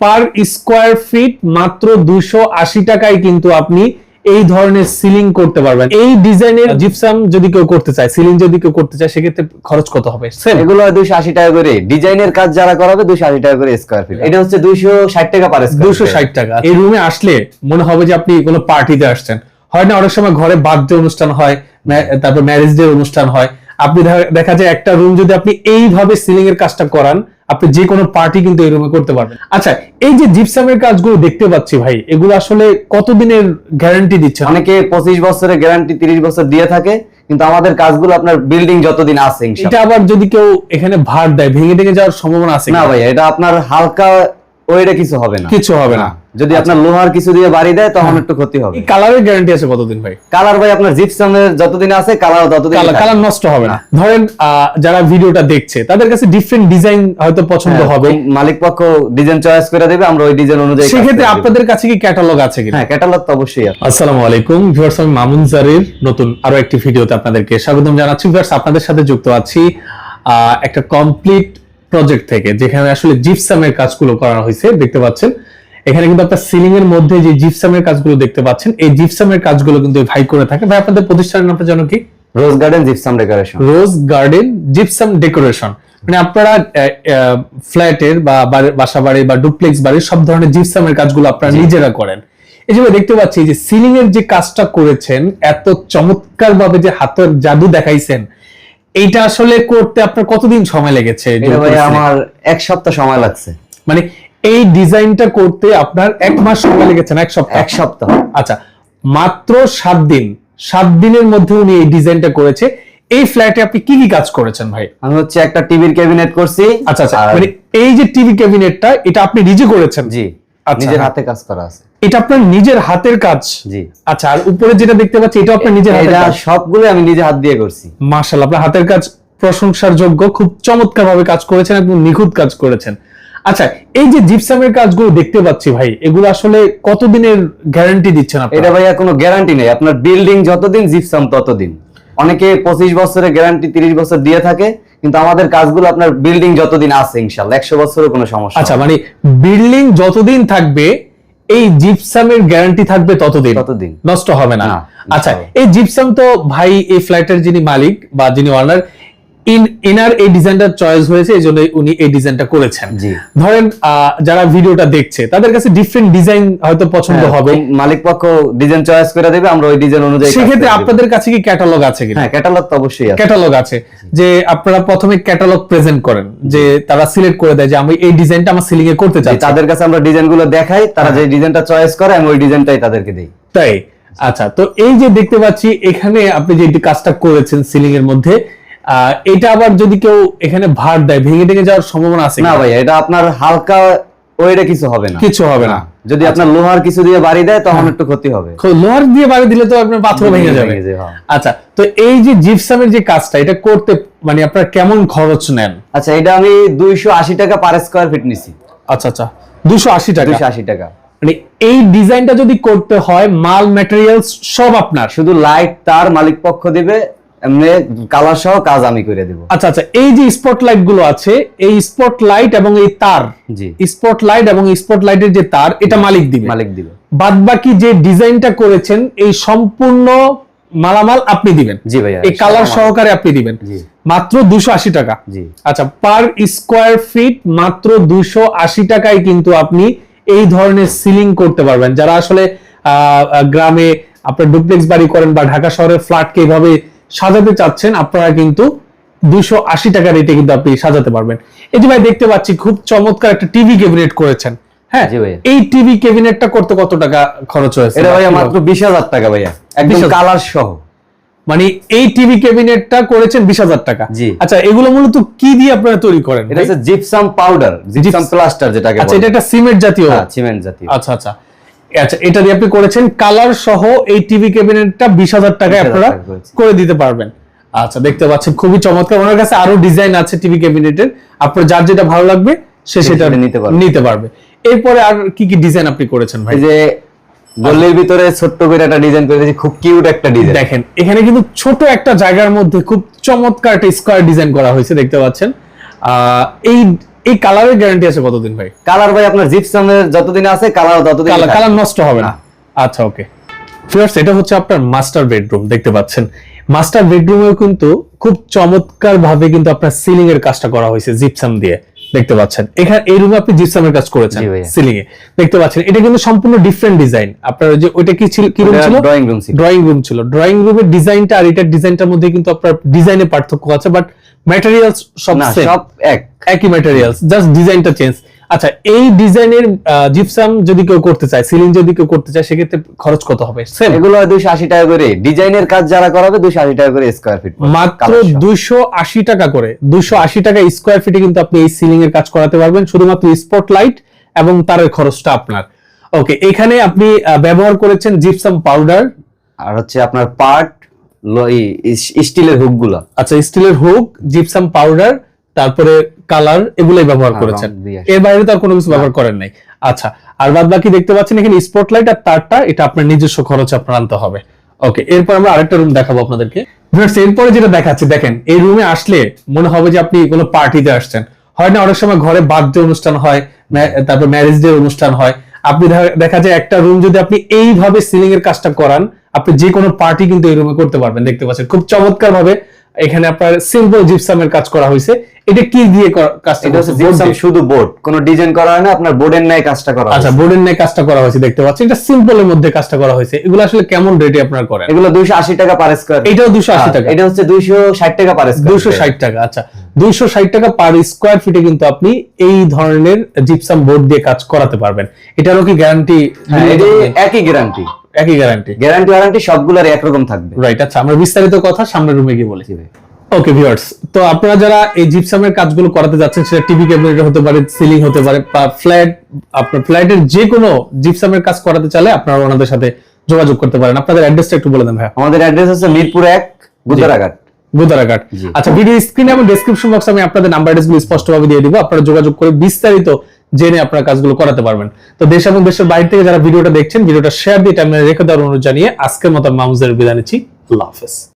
Per square feet মাত্র দুশো আশি টাকায় কিন্তু আপনি এই ধরনের সিলিং করতে পারবেন। এই ডিজাইনের জিপসাম যদি কেউ করতে চায় সিলিং যদি কেউ করতে চায় সেক্ষেত্রে খরচ কত হবে? এগুলো দুইশো আশি টাকা করে। ডিজাইনের কাজ যারা করাবে দুইশো আশি টাকা করে স্কোয়ার ফিট এটা হচ্ছে দুইশো ষাট টাকা পার দুশো ষাট টাকা। এই রুমে আসলে মনে হবে যে আপনি কোনো পার্টিতে আসছেন। হয় না অনেক সময় ঘরে বার্থডে অনুষ্ঠান হয় তারপর ম্যারেজ ডে অনুষ্ঠান হয়। আপনি দেখা যায় একটা রুম যদি আপনি এইভাবে সিলিং এর কাজটা করান আপনি যে কোনো পার্টি কিন্তু এরকম রুমে করতে পারবেন। আচ্ছা এই যে জিপসামের কাজগুলো দেখতে পাচ্ছি ভাই এগুলো আসলে কতদিনের গ্যারান্টি দিচ্ছে? অনেকে পঁচিশ বছরের গ্যারান্টি তিরিশ বছর দিয়ে থাকে কিন্তু আমাদের কাজগুলো আপনার বিল্ডিং যতদিন আছে এটা আবার যদি কেউ এখানে ভার দেয় ভেঙে ভেঙে যাওয়ার সম্ভাবনা আছে না? ভাই এটা আপনার হালকা ওইটা কিছু হবে না। কিছু হবে না। যদি আপনার লোহার কিছু দিয়ে বাড়ি দেয় তখন একটু ক্ষতি হবে। কালারের গ্যারান্টি আছে কতদিন ভাই? কালার ভাই আপনার জিপসামের যতদিন আছে কালার ততদিন কালার নষ্ট হবে না। ধরেন যারা ভিডিওটা দেখছে তাদের কাছে ডিফারেন্ট ডিজাইন হয়তো পছন্দ হ্যাঁ, হবে। মালিক পক্ষ ডিজাইন চয়েস করে দেবে আমরা ওই ডিজাইন অনুযায়ী সেক্ষেত্রে আপনাদের কাছে কি ক্যাটালগ আছে কিনা? হ্যাঁ ক্যাটালগ তো অবশ্যই আছে। আসসালামু আলাইকুম ভিউয়ার্স আমি মামুন জারির। নতুন আরও একটি ভিডিওতে আপনাদেরকে স্বাগতম জানাচ্ছি। ভিউয়ার্স আপনাদের সাথে যুক্ত আছি। একটা কমপ্লিট প্রজেক্ট থেকে যেখানে আসলে জিপসামের কাজগুলো করা হয়েছে দেখতে পাচ্ছেন। এখানে কিন্তু আপনার সিলিং এর মধ্যে যে জিপসামের কাজগুলো দেখতে পাচ্ছেন এই জিপসামের কাজগুলো কিন্তু ভাই করে থাকে। ভাই আপনাদের প্রতিষ্ঠানের নামটা জানো কি? Rose garden gypsum decoration rose garden gypsum decoration মানে আপনারা ফ্ল্যাটের বা বাসা বাড়ি বা ডুপ্লেক্স বাড়ির সব ধরনের জিপসামের কাজগুলো আপনারা নিজেরা করেন। এই যে দেখতে পাচ্ছি যে সিলিং এর যে কাজটা করেছেন এত চমৎকার ভাবে যে হাতের জাদু দেখাইছেন এইটা আসলে করতে আপনার কতদিন সময় লেগেছে? আমার এক সপ্তাহ সময় লাগছে। মানে এই ডিজাইনটা করতে আপনার এক মাস সময় লেগেছে না এক সপ্তাহ? এক সপ্তাহ। আচ্ছা মাত্র সাত দিন। সাত দিনের মধ্যে উনি এই ডিজাইনটা করেছে। এই ফ্ল্যাটে আপনি কি কি কাজ করেছেন ভাই? আমি হচ্ছে একটা টিভির ক্যাবিনেট করছি। আচ্ছা আচ্ছা মানে এই যে টিভি ক্যাবিনেটটা এটা আপনি নিজে করেছেন? জি আচ্ছা। নিজের হাতে কাজ করা আছে। এটা আপনার নিজের হাতের কাজ। জি। আচ্ছা আর উপরে যেটা দেখতে পাচ্ছি এটা আপনার নিজের হাতের কাজ। সবগুলো আমি নিজে হাত দিয়ে করছি। মাশাআল্লাহ আপনার হাতের কাজ প্রশংসার যোগ্য খুব চমৎকার ভাবে কাজ করেছেন একদম নিখুঁত কাজ করেছেন। আচ্ছা এই যে জিপসামের কাজগুলো দেখতে পাচ্ছি ভাই এগুলো আসলে কতদিনের গ্যারান্টি দিচ্ছেন আপনি এটা ভাইয়া কোনো গ্যারান্টি নেই। আপনার বিল্ডিং যতদিন জিপসাম ততদিন। অনেকে পঁচিশ বছরের গ্যারান্টি তিরিশ বছর দিয়ে থাকে কিন্তু আমাদের কাজগুলো আপনার বিল্ডিং যতদিন আছে ইনশাল্লাহ একশো বছরের কোনো সমস্যা আচ্ছা মানে বিল্ডিং যতদিন থাকবে এই জিপসামের গ্যারান্টি থাকবে ততদিন। ততদিন। নষ্ট হবে না। আচ্ছা এই জিপসাম তো ভাই এই ফ্ল্যাটের যিনি মালিক বা যিনি ওনার ইন ইনার এই ডিজাইনটা চয়েস হয়েছে এই জন্য উনি এই ডিজাইনটা করেছেন। ধরেন যারা ভিডিওটা দেখছে তাদের কাছে ডিফারেন্ট ডিজাইন হয়তো পছন্দ হ্যাঁ, হবে। মালিক পক্ষ ডিজাইন চয়েস করে দেবে আমরা ওই ডিজাইন অনুযায়ী সেক্ষেত্রে আপনাদের কাছে কি ক্যাটালগ আছে হ্যাঁ ক্যাটালগ তো অবশ্যই আছে। ক্যাটালগ আছে। যে আপনারা প্রথমে ক্যাটালগ প্রেজেন্ট করেন যে তারা সিলেক্ট করে দেয় যে আমি এই ডিজাইনটা আমার সিলিং এ করতে চাচ্ছি। তাদের কাছে আমরা ডিজাইনগুলো দেখাই তারা হ্যাঁ। যে ডিজাইনটা চয়েস করে আমি ওই ডিজাইনটাই তাদেরকে দিই। তাই? আচ্ছা তো এই যে দেখতে পাচ্ছি এখানে আপনি যে কাজটা করেছেন সিলিং এর মধ্যে এটা আবার যদি কেউ এখানে ভার দেয় ভেঙে ভেঙে যাওয়ার সম্ভাবনা আছে না? ভাই এটা আপনার হালকা ওইটা কিছু হবে না। কিছু হবে না। যদি আপনার লোহার কিছু দিয়ে বাড়ি দেয় তখন একটু ক্ষতি হবে। লোহার দিয়ে বাড়ি দিলে তো আপনার পাথর ভেঙে যাবে। হ্যাঁ। আচ্ছা তো এই যে জিপসামের যে কাজটা এটা করতে মানে আপনার কেমন খরচ নেন? আচ্ছা এটা আমি দুইশো আশি টাকা পার স্কোয়ার ফিট নিছি। আচ্ছা আচ্ছা দুশো আশি টাকা? দুইশো আশি টাকা। মানে এই ডিজাইনটা যদি করতে হয় মাল ম্যাটেরিয়ালস সব আপনার? শুধু লাইট তার মালিক পক্ষ দিবে এমনি কালার সহ কাজ আমি করে দেব। আচ্ছা আচ্ছা এই যে স্পটলাইটগুলো আছে এই স্পটলাইট এবং এই তার জি। স্পটলাইট এবং স্পটলাইটের যে তার এটা মালিক দিবে। মালিক দিবে। বাদ বাকি যে ডিজাইনটা করেছেন এই সম্পূর্ণ মালামাল আপনি দিবেন। জি ভাইয়া এই কালার সহকারে আপনি দিবেন। জি। মাত্র দুশো আশি টাকা। জি। আচ্ছা পার স্কোয়ার ফিট মাত্র দুশো আশি টাকায় কিন্তু আপনি এই ধরনের সিলিং করতে পারবেন। যারা আসলে গ্রামে আপনার ডুপ্লেক্স বাড়ি করেন বা ঢাকা শহরের ফ্ল্যাটকে এইভাবে সাজাতে চাচ্ছেন আপনারা কিন্তু দুশো আশি টাকা রেটে কিন্তু আপনি সাজাতে পারবেন। এই যে ভাই দেখতে পাচ্ছি খুব চমৎকার একটা টিভি ক্যাবিনেট করেছেন। হ্যাঁ এই টিভি ক্যাবিনেটটা করতে কত টাকা খরচ হয়েছে? এটা ভাইয়া মাত্র বিশ হাজার টাকা ভাইয়া। একদম কালার সহ। মানে এই টিভি ক্যাবিনেটটা করেছেন বিশ হাজার টাকা। আচ্ছা এগুলো মূলত কি দিয়ে আপনারা তৈরি করেন? এটা হচ্ছে জিপসাম পাউডার জিপসাম প্লাস্টার যেটাকে আচ্ছা এটা একটা সিমেন্ট জাতীয়। হ্যাঁ সিমেন্ট জাতীয়। আচ্ছা আচ্ছা। আচ্ছা এটা দিয়ে আপনি করেছেন কালার সহ এই টিভি ক্যাবিনেটটা বিশ হাজার টাকায় আপনারা করে দিতে পারবেন। আচ্ছা দেখতে পাচ্ছেন খুবই চমৎকার। ওনার কাছে আরও ডিজাইন আছে টিভি ক্যাবিনেটের আপনার যার যেটা ভালো লাগবে সে সেটা নিতে পারবে। নিতে পারবে। এরপরে আর কি কি ডিজাইন আপনি করেছেন ভাই? যে গল্লির ভিতরে ছোট্ট করে একটা ডিজাইন করে খুব কিউট একটা ডিজাইন দেখেন এখানে কিন্তু ছোট একটা জায়গার মধ্যে খুব চমৎকার একটা স্কোয়ার ডিজাইন করা হয়েছে দেখতে পাচ্ছেন। আহ, এই এই কালারের গ্যারান্টি আছে কতদিন ভাই? কালার ভাই আপনার জিপসামের যতদিন আছে কালার ততদিন কালার নষ্ট হবে না। আচ্ছা ওকে ফিয়ার্স এটা হচ্ছে আপনার মাস্টার বেডরুম দেখতে পাচ্ছেন। মাস্টার বেডরুমেও কিন্তু খুব চমৎকার ভাবে কিন্তু আপনার সিলিং এর কাজটা করা হয়েছে জিপসাম দিয়ে। দেখতে পাচ্ছেন। এখানে এই রুমে আপনি জিপসামের কাজ করেছেন সিলিং এ দেখতে পাচ্ছেন এটা কিন্তু সম্পূর্ণ ডিফারেন্ট ডিজাইন আপনার যে ওইটা কি ছিল কি রুম ছিল? ড্রয়িং রুম ছিল। ড্রয়িং রুম ছিল। ড্রয়িং রুমের ডিজাইনটা আর এটার ডিজাইনটার মধ্যে কিন্তু আপনার ডিজাইনে পার্থক্য আছে বাট ম্যাটেরিয়ালস সব সব এক। একই ম্যাটেরিয়ালস জাস্ট ডিজাইনটা চেঞ্জ আচ্ছা এই ডিজাইনের জিপসাম যদি কেউ করতে চায় সিলিং যদি কেউ করতে চায় সেক্ষেত্রে খরচ কত হবে? সেম এগুলো দুইশো আশি টাকা করে। ডিজাইনের কাজ যারা করাবে দুইশো আশি টাকা করে স্কোয়ার ফিট মাত্র দুইশো আশি টাকা করে। দুইশো আশি টাকা স্কোয়ার ফিটে কিন্তু আপনি এই সিলিং এর কাজ করাতে পারবেন শুধুমাত্র স্পট লাইট এবং তার খরচটা আপনার। ওকে এখানে আপনি ব্যবহার করেছেন জিপসাম পাউডার আর হচ্ছে আপনার পার্ট স্টিলের হুকগুলা আচ্ছা স্টিলের হুক জিপসাম পাউডার তারপরে কালার এগুলাই ব্যবহার হ্যাঁ, করেছেন। এর বাইরে তো আর কোনো কিছু ব্যবহার করেন নাই। আচ্ছা আর বাদ বাকি দেখতে পাচ্ছেন এখানে স্পটলাইট আর তারটা এটা আপনার নিজস্ব খরচ আপনার আনতে হবে। ওকে এরপর আমরা আরেকটা রুম দেখাবো আপনাদেরকে। এরপরে যেটা দেখাচ্ছি দেখেন এই রুমে আসলে মনে হবে যে আপনি কোনো পার্টিতে আসছেন। হয় না অনেক সময় ঘরে বার্থডে অনুষ্ঠান হয় তারপর ম্যারেজ ডে অনুষ্ঠান হয়। আপনি দেখা যায় একটা রুম যদি আপনি এইভাবে সিলিং এর কাজটা করান আপনি যে কোনো পার্টি কিন্তু এই রুমে করতে পারবেন দেখতে পাচ্ছেন। খুব চমৎকার ভাবে এখানে আপনার সিম্পল জিপসামের কাজ করা হয়েছে। এটা কি দিয়ে কাজটা এটা হচ্ছে জিপসাম শুধু বোর্ড কোনো ডিজাইন করা হয় না আপনার বোর্ডের ন্যায় কাজটা করা আচ্ছা। বোর্ডের নিয়ে কাজটা করা হয়েছে দেখতে পাচ্ছেন। এটা সিম্পল এর মধ্যে কাজটা করা হয়েছে। এগুলো আসলে কেমন রেটে আপনারা করেন? এগুলো দুইশো আশি টাকা পার স্কোয়ার এটাও দুশো আশি টাকা। এটা হচ্ছে দুইশো ষাট টাকা পার স্কোয়ার দুশো ষাট টাকা আচ্ছা। দুইশো ষাট টাকা পার স্কোয়ার ফিটে কিন্তু আপনি এই ধরনের জিপসাম বোর্ড দিয়ে কাজ করাতে পারবেন। এটারও কি গ্যারান্টি একই গ্যারান্টি একই গ্যারান্টি গ্যারান্টি ওয়ারেন্টি সবগুলোর একরকম থাকবে। রাইট আচ্ছা আমরা বিস্তারিত কথা সামনের রুমে গিয়ে বলেছি ওকে ভিউয়ার্স তো আপনারা যারা এই জিপসামের কাজগুলো করাতে যাচ্ছেন সেটা টিভি ক্যাবিনেট হতে পারে সিলিং হতে পারে বা ফ্ল্যাট আপনার ফ্ল্যাটের যে কোনো জিপসামের কাজ করাতে চাইলে আপনারা ওনাদের সাথে যোগাযোগ করতে পারেন। আপনাদের অ্যাড্রেসটা একটু বলে দেন ভাই আমাদের অ্যাড্রেস হচ্ছে মিরপুর এক গুদারাঘাট গুদারাঘাট। আচ্ছা ভিডিও স্ক্রিনে এবং ডেসক্রিপশন বক্সে আমি আপনাদের নাম্বার অ্যাড্রেসগুলো স্পষ্টভাবে দিয়ে দিব। আপনারা যোগাযোগ করে বিস্তারিত জেনে আপনারা কাজগুলো করাতে পারবেন। তো দেশ এবং দেশের বাইরে থেকে যারা ভিডিওটা দেখছেন ভিডিওটা শেয়ার দিয়ে টাইমে রেখে দেওয়ার অনুরোধ জানিয়ে আজকের মতো মামুজের বিদায় নিচ্ছি। আল্লাহ হাফেজ।